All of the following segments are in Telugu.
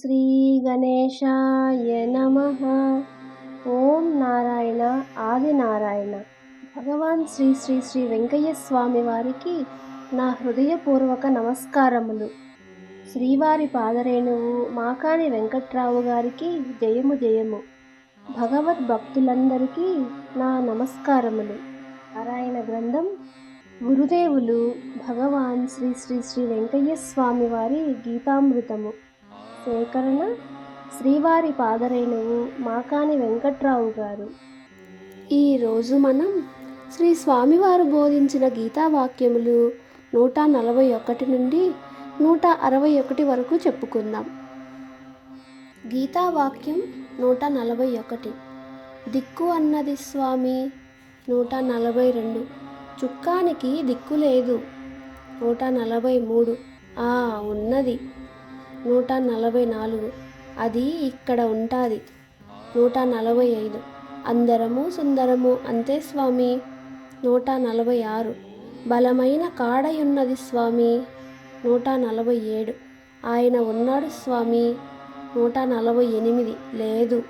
శ్రీగణేశాయ నమ. ఓం నారాయణ ఆది నారాయణ. భగవాన్ శ్రీ శ్రీ శ్రీ వెంకయ్య స్వామి వారికి నా హృదయపూర్వక నమస్కారములు. శ్రీవారి పాదరేణువు మాకాని వెంకట్రావు గారికి జయము జయము. భగవద్ భక్తులందరికీ నా నమస్కారములు. నారాయణ గ్రంథం గురుదేవులు భగవాన్ శ్రీ శ్రీ శ్రీ వెంకయ్య స్వామి వారి గీతామృతము. సేకరణ శ్రీవారి పాదరేణువు మాకాని వెంకట్రావు గారు. ఈరోజు మనం శ్రీ స్వామివారు బోధించిన గీతావాక్యములు నూట నలభై ఒకటి నుండి నూట అరవై ఒకటి వరకు చెప్పుకుందాం. గీతావాక్యం నూట నలభై ఒకటి. దిక్కు అన్నది స్వామి నూట నలభై రెండు. చుక్కానికి దిక్కు లేదు నూట నలభై మూడు. ఆ ఉన్నది. నూట నలభై నాలుగు. అది ఇక్కడ ఉంటుంది. నూట నలభై ఐదు. అందరము సుందరము అంతే స్వామి. నూట నలభై ఆరు. బలమైన కాడయున్నది స్వామి. నూట నలభై ఏడు. ఆయన ఉన్నాడు స్వామి. నూట నలభై ఎనిమిది. లేదు.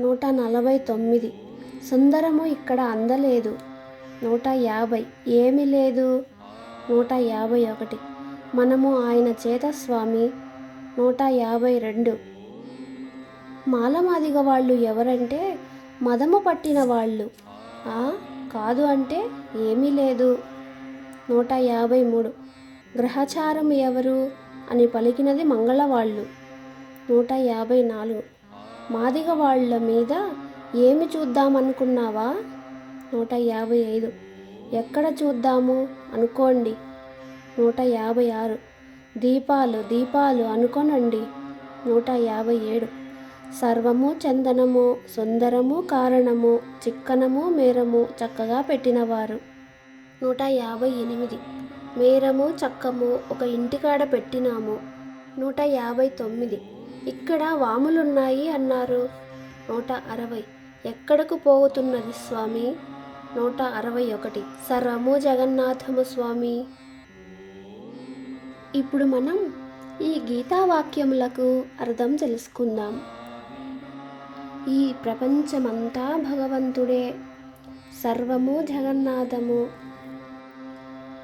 నూట నలభై తొమ్మిది. సుందరము ఇక్కడ అందలేదు. నూట యాభై. ఏమీ లేదు. నూట యాభై ఒకటి. మనము ఆయన చేత స్వామి. నూట యాభై రెండు. మాలమాదిగ వాళ్ళు ఎవరంటే మదము పట్టిన వాళ్ళు. కాదు అంటే ఏమీ లేదు. నూట యాభై మూడు. గ్రహచారం ఎవరు అని పలికినది మంగళవాళ్ళు నూట యాభై నాలుగు. మాదిగ వాళ్ళ మీద ఏమి చూద్దామనుకున్నావా? నూట యాభై ఐదు. ఎక్కడ చూద్దాము అనుకోండి. నూట యాభై ఆరు. దీపాలు దీపాలు అనుకోనండి. నూట యాభై ఏడు. సర్వము చందనము సుందరము కారణము చిక్కనము మేరము చక్కగా పెట్టినవారు. నూట యాభై ఎనిమిది. మేరము చక్కము ఒక ఇంటికాడ పెట్టినాము. నూట యాభై తొమ్మిది. ఇక్కడ వాములున్నాయి అన్నారు. నూట అరవై. ఎక్కడకు పోతున్నది స్వామి? నూట అరవై ఒకటి. సర్వము జగన్నాథము స్వామి. ఇప్పుడు మనం ఈ గీతావాక్యములకు అర్థం తెలుసుకుందాం. ఈ ప్రపంచమంతా భగవంతుడే సర్వము జగన్నాథము.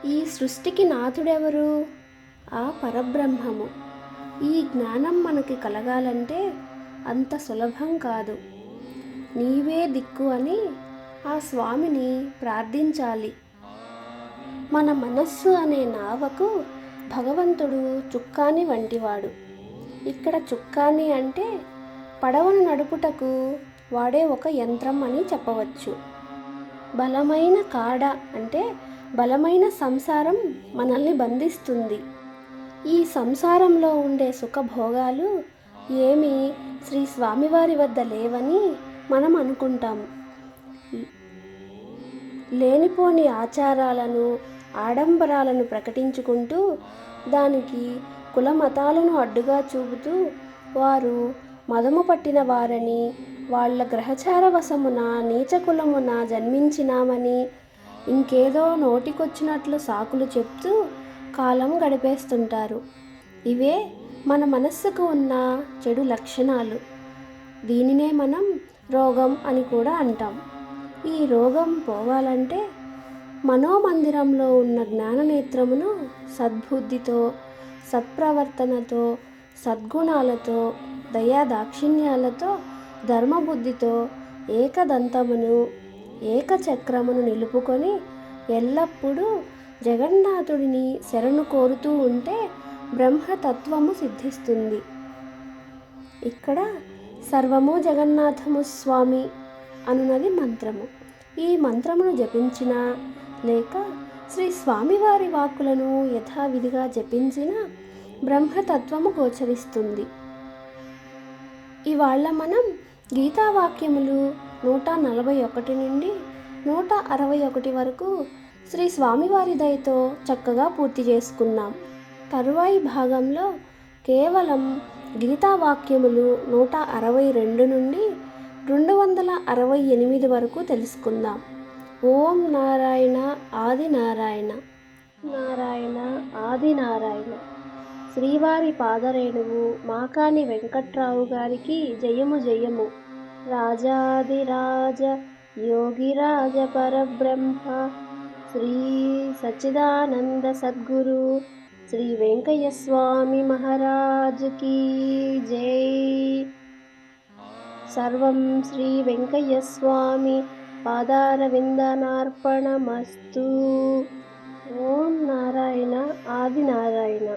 ఈ సృష్టికి నాథుడెవరు? ఆ పరబ్రహ్మము. ఈ జ్ఞానం మనకి కలగాలంటే అంత సులభం కాదు. నీవే దిక్కు అని ఆ స్వామిని ప్రార్థించాలి. మన మనస్సు అనే నావకు భగవంతుడు చుక్కాని వంటివాడు. ఇక్కడ చుక్కాని అంటే పడవను నడుపుటకు వాడే ఒక యంత్రం అని చెప్పవచ్చు. బలమైన కాడ అంటే బలమైన సంసారం మనల్ని బంధిస్తుంది. ఈ సంసారంలో ఉండే సుఖభోగాలు ఏమీ శ్రీ స్వామివారి వద్ద లేవని మనం అనుకుంటాము లేనిపోని ఆచారాలను ఆడంబరాలను ప్రకటించుకుంటూ దానికి కుల మతాలను అడ్డుగా చూపుతూ వారు మదము పట్టిన వారని వాళ్ళ గ్రహచార వశమున నీచ కులమున జన్మించినామని ఇంకేదో నోటికొచ్చినట్లు సాకులు చెప్తూ కాలం గడిపేస్తుంటారు. ఇవే మన మనస్సుకు ఉన్న చెడు లక్షణాలు. దీనినే మనం రోగం అని కూడా అంటాం. ఈ రోగం పోవాలంటే మనోమందిరంలో ఉన్న జ్ఞాననేత్రమును సద్బుద్ధితో సత్ప్రవర్తనతో సద్గుణాలతో దయా దాక్షిణ్యాలతో ధర్మబుద్ధితో ఏకదంతమును ఏకచక్రమును నిలుపుకొని ఎల్లప్పుడూ జగన్నాథుడిని శరణు కోరుతూ ఉంటే బ్రహ్మతత్వము సిద్ధిస్తుంది. ఇక్కడ సర్వము జగన్నాథము స్వామి అనున్నది మంత్రము. ఈ మంత్రమును జపించిన లేక శ్రీ స్వామివారి వాక్కులను యథావిధిగా జపించిన బ్రహ్మతత్వము గోచరిస్తుంది. ఇవాళ మనం గీతావాక్యములు నూట నలభై ఒకటి నుండి నూట అరవై ఒకటి వరకు శ్రీ స్వామివారి దయతో చక్కగా పూర్తి చేసుకున్నాం. తరువాయి భాగంలో కేవలం గీతావాక్యములు నూట అరవై రెండు నుండి రెండు వందల అరవై ఎనిమిది వరకు తెలుసుకుందాం. ఓం నారాయణ ఆది నారాయణ నారాయణ ఆది నారాయణ శ్రీవారి పాదరేణువు మాకాని వెంకట్రావు గారికి జయము జయము. రాజాదిరాజ యోగిరాజ పరబ్రహ్మ శ్రీ సచ్చిదానంద సద్గురు శ్రీ వెంకయ్య స్వామి మహారాజుకి జై. సర్వం శ్రీ వెంకయ్య స్వామి పాదారవిందనార్పణమస్తు. ఓం నారాయణ ఆది నారాయణ